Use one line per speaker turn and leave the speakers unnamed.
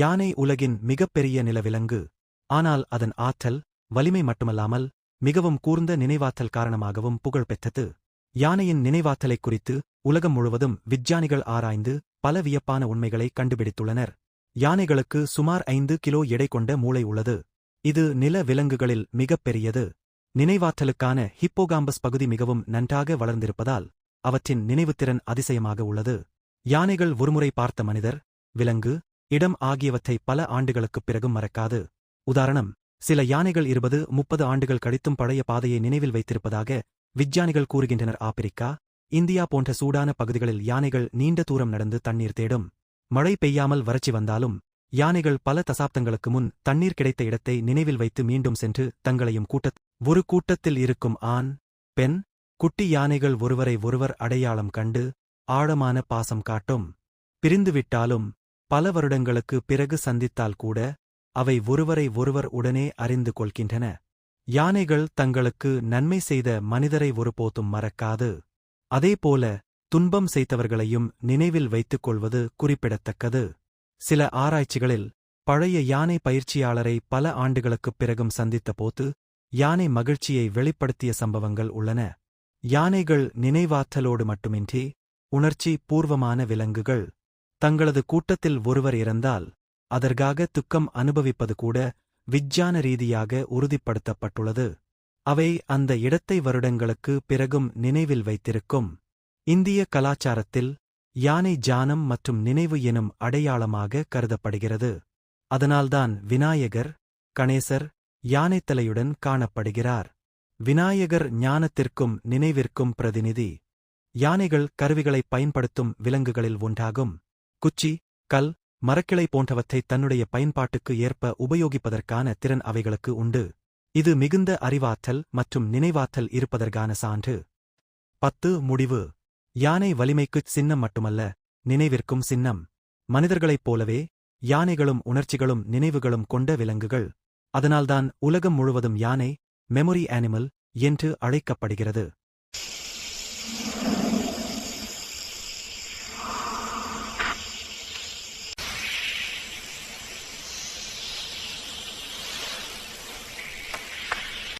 யானை உலகின் மிகப்பெரிய நிலவிலங்கு. ஆனால் அதன் ஆற்றல் வலிமை மட்டுமல்லாமல் மிகவும் கூர்ந்த நினைவாற்றல் காரணமாகவும் புகழ் பெற்றது. யானையின் நினைவாற்றலைக் குறித்து உலகம் முழுவதும் விஞ்ஞானிகள் ஆராய்ந்து பல வியப்பான உண்மைகளை கண்டுபிடித்துள்ளனர். யானைகளுக்கு சுமார் ஐந்து கிலோ எடை கொண்ட மூளை உள்ளது. இது நில விலங்குகளில் மிகப்பெரியது நினைவாற்றலுக்கான ஹிப்போகாம்பஸ் பகுதி மிகவும் நன்றாக வளர்ந்திருப்பதால் அவற்றின் நினைவுத்திறன் அதிசயமாக உள்ளது. யானைகள் ஒருமுறை பார்த்த மனிதர் விலங்கு இடம் ஆகியவற்றை பல ஆண்டுகளுக்குப் பிறகும் மறக்காது. உதாரணம் சில யானைகள் இருபது முப்பது ஆண்டுகள் கழித்தும் பழைய பாதையை நினைவில் வைத்திருப்பதாக விஞ்ஞானிகள் கூறுகின்றனர். ஆப்பிரிக்கா இந்தியா போன்ற சூடான பகுதிகளில் யானைகள் நீண்ட தூரம் நடந்து தண்ணீர் தேடும். மழை பெய்யாமல் வறட்சி வந்தாலும் யானைகள் பல தசாப்தங்களுக்கு முன் தண்ணீர் கிடைத்த இடத்தை நினைவில் வைத்து மீண்டும் சென்று தங்களையும் கூட்டத் ஒரு கூட்டத்தில் இருக்கும் ஆண் பெண் குட்டி யானைகள் ஒருவரை ஒருவர் அடையாளம் கண்டு ஆழமான பாசம் காட்டும். பிரிந்துவிட்டாலும் பல வருடங்களுக்கு பிறகு சந்தித்தால் கூட அவை ஒருவரை ஒருவர் உடனே அறிந்து கொள்கின்றன. யானைகள் தங்களுக்கு நன்மை செய்த மனிதரை ஒருபோதும் மறக்காது. அதேபோல துன்பம் செய்தவர்களையும் நினைவில் வைத்துக் கொள்வது குறிப்பிடத்தக்கது. சில ஆராய்ச்சிகளில் பழைய யானை பயிற்சியாளரை பல ஆண்டுகளுக்குப் பிறகும் சந்தித்தபோது யானை மகிழ்ச்சியை வெளிப்படுத்திய சம்பவங்கள் உள்ளன. யானைகள் நினைவாற்றலோடு மட்டுமின்றி உணர்ச்சி பூர்வமான விலங்குகள். தங்களது கூட்டத்தில் ஒருவர் இறந்தால் அதற்காக துக்கம் அனுபவிப்பது கூட விஞ்ஞான ரீதியாக உறுதிப்படுத்தப்பட்டுள்ளது. அவை அந்த இடத்தை வருடங்களுக்கு பிறகும் நினைவில் வைத்திருக்கும். இந்திய கலாச்சாரத்தில் யானை ஜானம் மற்றும் நினைவு எனும் அடையாளமாக கருதப்படுகிறது. அதனால்தான் விநாயகர் கணேசர் யானைத்தலையுடன் காணப்படுகிறார். விநாயகர் ஞானத்திற்கும் நினைவிற்கும் பிரதிநிதி. யானைகள் கருவிகளைப் பயன்படுத்தும் விலங்குகளில் ஒன்றாகும். குச்சி கல் மரக்கிளை போன்றவற்றை தன்னுடைய பயன்பாட்டுக்கு ஏற்ப உபயோகிப்பதற்கான திறன் அவைகளுக்கு உண்டு. இது மிகுந்த அறிவாற்றல் மற்றும் நினைவாற்றல் இருப்பதற்கான சான்று. பத்து முடிவு. யானை வலிமைக்குச் சின்னம் மட்டுமல்ல நினைவிற்கும் சின்னம். மனிதர்களைப் போலவே யானைகளும் உணர்ச்சிகளும் நினைவுகளும் கொண்ட விலங்குகள். அதனால்தான் உலகம் முழுவதும் யானை மெமரி அனிமல் என்று அழைக்கப்படுகிறது.